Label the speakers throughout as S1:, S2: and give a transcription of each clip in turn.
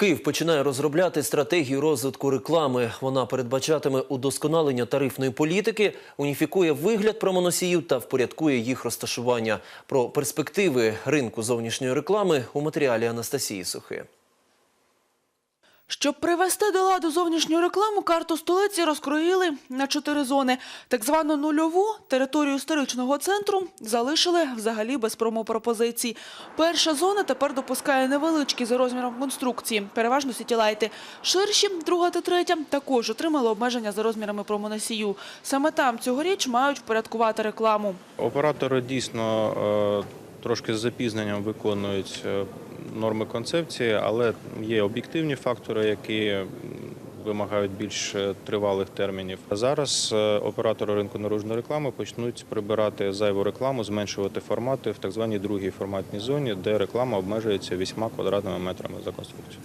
S1: Київ починає розробляти стратегію розвитку реклами. Вона передбачатиме удосконалення тарифної політики, уніфікує вигляд промоносіїв та впорядкує їх розташування. Про перспективи ринку зовнішньої реклами у матеріалі Анастасії Сухи.
S2: Щоб привести до ладу зовнішню рекламу, карту столиці розкроїли на чотири зони. Так звану нульову територію історичного центру залишили взагалі без промопропозицій. Перша зона тепер допускає невеличкі за розміром конструкції, переважно сітілайти. Ширші, друга та третя, також отримали обмеження за розмірами промоносію. Саме там цьогоріч мають впорядкувати рекламу.
S3: Оператори дійсно е, трошки з запізненням виконують е, норми концепції, але є об'єктивні фактори, які вимагають більш е, тривалих термінів. Зараз е, оператори ринку наружної реклами почнуть прибирати зайву рекламу, зменшувати формати в так званій другій форматній зоні, де реклама обмежується 8 квадратними метрами за конструкцію.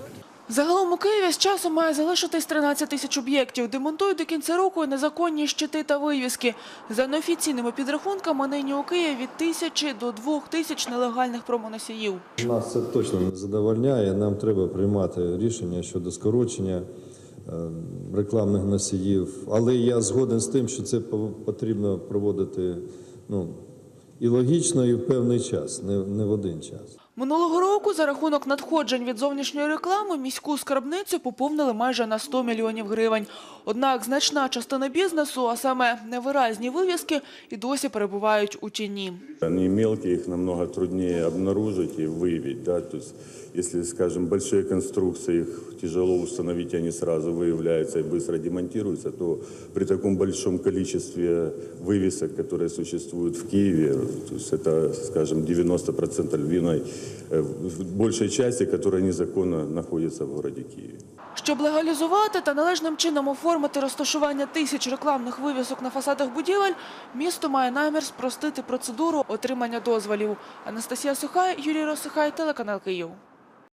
S2: Загалом у Києві з часом має залишитись 13 тисяч об'єктів. Демонтують до кінця року незаконні щити та вивіски. За неофіційними підрахунками, нині у Києві від тисячі до двох тисяч нелегальних промоносіїв.
S4: Нас це точно не задовольняє. Нам треба приймати рішення щодо скорочення е, рекламних носіїв. Але я згоден з тим, що це потрібно проводити ну, і логічно, і в певний час, не в один час.
S2: Минулого року за рахунок надходжень від зовнішньої реклами міську скарбницю поповнили майже на 100 мільйонів гривень. Однак значна частина бізнесу, а саме невиразні вивіски, і досі перебувають у тіні.
S5: Они мелкие, их намного труднее обнаружить и выявить. Да? То есть, если, скажем, большие конструкции, их тяжело установить, они сразу выявляются и быстро демонтируются, то при таком большом количестве вывесок, которые существуют в Киеве, то есть это, скажем, 90% львиной, э, в большей части, которая незаконно находится в городе Киеве.
S2: Щоб легалізувати та належним чином оформити розташування тисяч рекламних вивісок на фасадах будівель, місто має намір спростити процедуру отримання дозволів. Анастасія Сухай, Юрій Росихай, телеканал Київ.